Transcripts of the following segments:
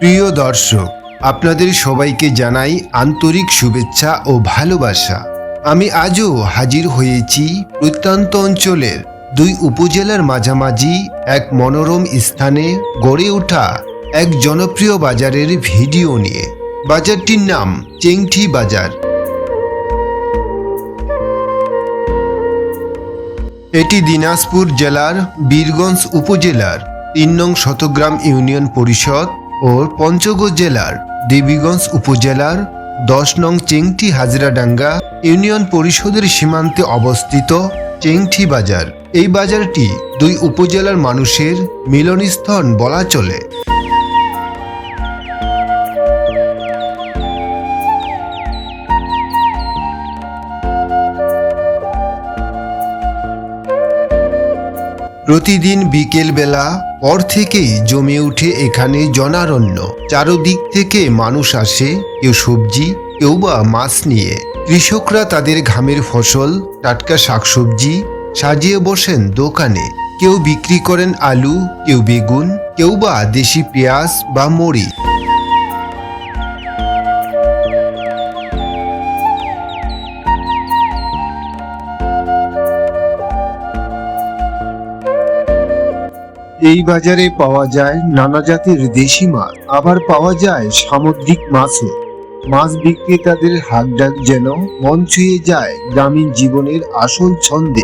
প্রিয় দর্শক, আপনাদের সবাইকে জানাই আন্তরিক শুভেচ্ছা ও ভালোবাসা। আমি আজও হাজির হয়েছি প্রত্যন্ত অঞ্চলের দুই উপজেলার মাঝামাঝি এক মনোরম স্থানে গড়ে ওঠা এক জনপ্রিয় বাজারের ভিডিও নিয়ে। বাজারটির নাম চেংঠি বাজার। এটি দিনাজপুর জেলার বীরগঞ্জ উপজেলার তিন নং শতগ্রাম ইউনিয়ন পরিষদ ও পঞ্চগড় জেলার দেবীগঞ্জ উপজেলার দশ নং চেংটি হাজরাডাঙ্গা ইউনিয়ন পরিষদের সীমান্তে অবস্থিত চেংটি বাজার। এই বাজারটি দুই উপজেলার মানুষের মিলনস্থল বলা চলে। প্রতিদিন বিকেলবেলা পর থেকেই জমে উঠে এখানে জনারণ্য। চারোদিক থেকে মানুষ আসে, কেউ সবজি, কেউ বা মাছ নিয়ে। কৃষকরা তাদের ঘামের ফসল, টাটকা শাকসবজি সাজিয়ে বসেন দোকানে। কেউ বিক্রি করেন আলু, কেউ বেগুন, কেউ বা দেশি পেঁয়াজ বা মরি এই বাজারে পাওয়া যায় নানা জাতের দেশি মাছ। আবার পাওয়া যায় সামুদ্রিক মাছও। মাছ বিক্রেতাদের হাক ডাক যেন মন ছুঁয়ে যায় গ্রামীণ জীবনের আসল ছন্দে।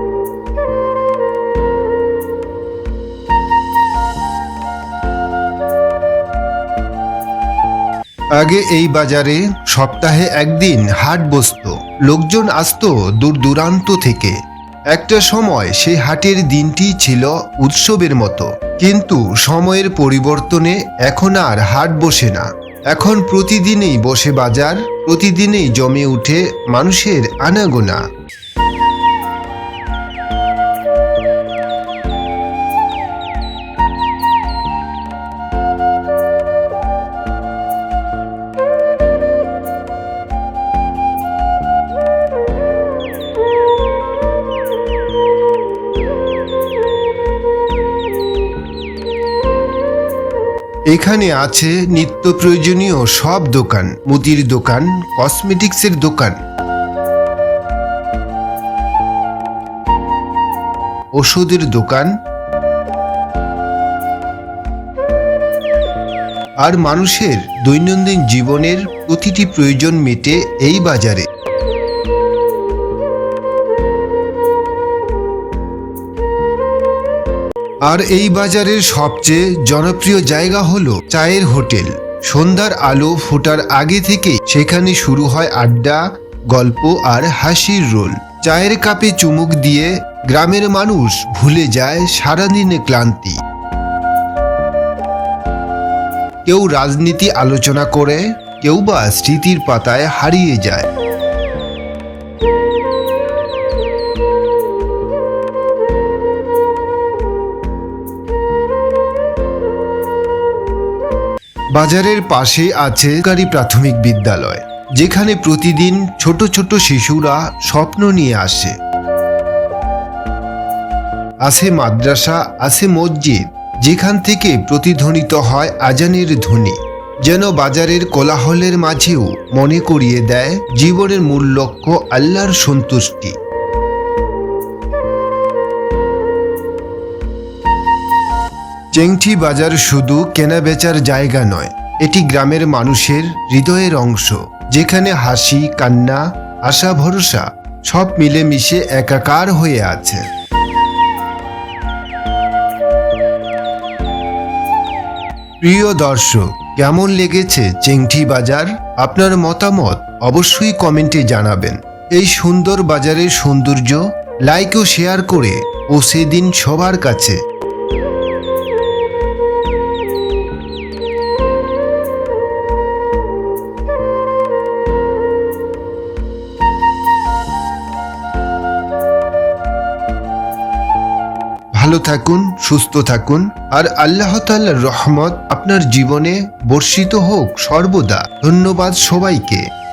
আগে এই বাজারে সপ্তাহে একদিন হাট বসতো। লোকজন আসতো দূর দূরান্ত থেকে। একটা সময় সেই হাটের দিনটি ছিল উৎসবের মতো। কিন্তু সময়ের পরিবর্তনে এখন আর হাট বসে না। এখন প্রতিদিনই বসে বাজার, প্রতিদিনই জমে উঠে মানুষের আনাগোনা। এখানে আছে নিত্য প্রয়োজনীয় সব দোকান, মুদির দোকান, কসমেটিক্সের দোকান। ওষুধের দোকান। আর মানুষের দৈনন্দিন জীবনের প্রতিটি প্রয়োজন মেটে এই বাজারে। আর এই বাজারের সবচেয়ে জনপ্রিয় জায়গা হলো চায়ের হোটেল। সন্ধ্যার আলো ফোটার আগে থেকে সেখানে শুরু হয় আড্ডা, গল্প আর হাসির রোল। চায়ের কাপে চুমুক দিয়ে গ্রামের মানুষ ভুলে যায় সারাদিনে ক্লান্তি। কেউ রাজনীতি আলোচনা করে, কেউ বা স্মৃতির পাতায় হারিয়ে যায়। বাজারের পাশে আছে সরকারি প্রাথমিক বিদ্যালয়, যেখানে প্রতিদিন ছোট ছোট শিশুরা স্বপ্ন নিয়ে আসে। আছে মাদ্রাসা, আছে মসজিদ, যেখান থেকে প্রতিধ্বনিত হয় আজানের ধ্বনি, যেন বাজারের কোলাহলের মাঝেও মনে করিয়ে দেয় জীবনের মূল লক্ষ্য আল্লাহর সন্তুষ্টি। চেংটি বাজার শুধু কেনা বেচার জায়গা নয়, এটি গ্রামের মানুষের হৃদয়ের অংশ। যেখানে হাসি, কান্না, আশা, ভরসা, সব মিলেমিশে একাকার হয়ে আছে। প্রিয় দর্শক, কেমন লেগেছে চেংটি বাজার? আপনার মতামত অবশ্যই কমেন্টে জানাবেন। এই সুন্দর বাজারের সৌন্দর্য লাইক ও শেয়ার করে পৌঁছে দিন সবার কাছে ভালো থাকুন সুস্থ থাকুন। আর আল্লাহ রহমত আপনার জীবনে বর্ষিত হোক সর্বদা। ধন্যবাদ সবাইকে।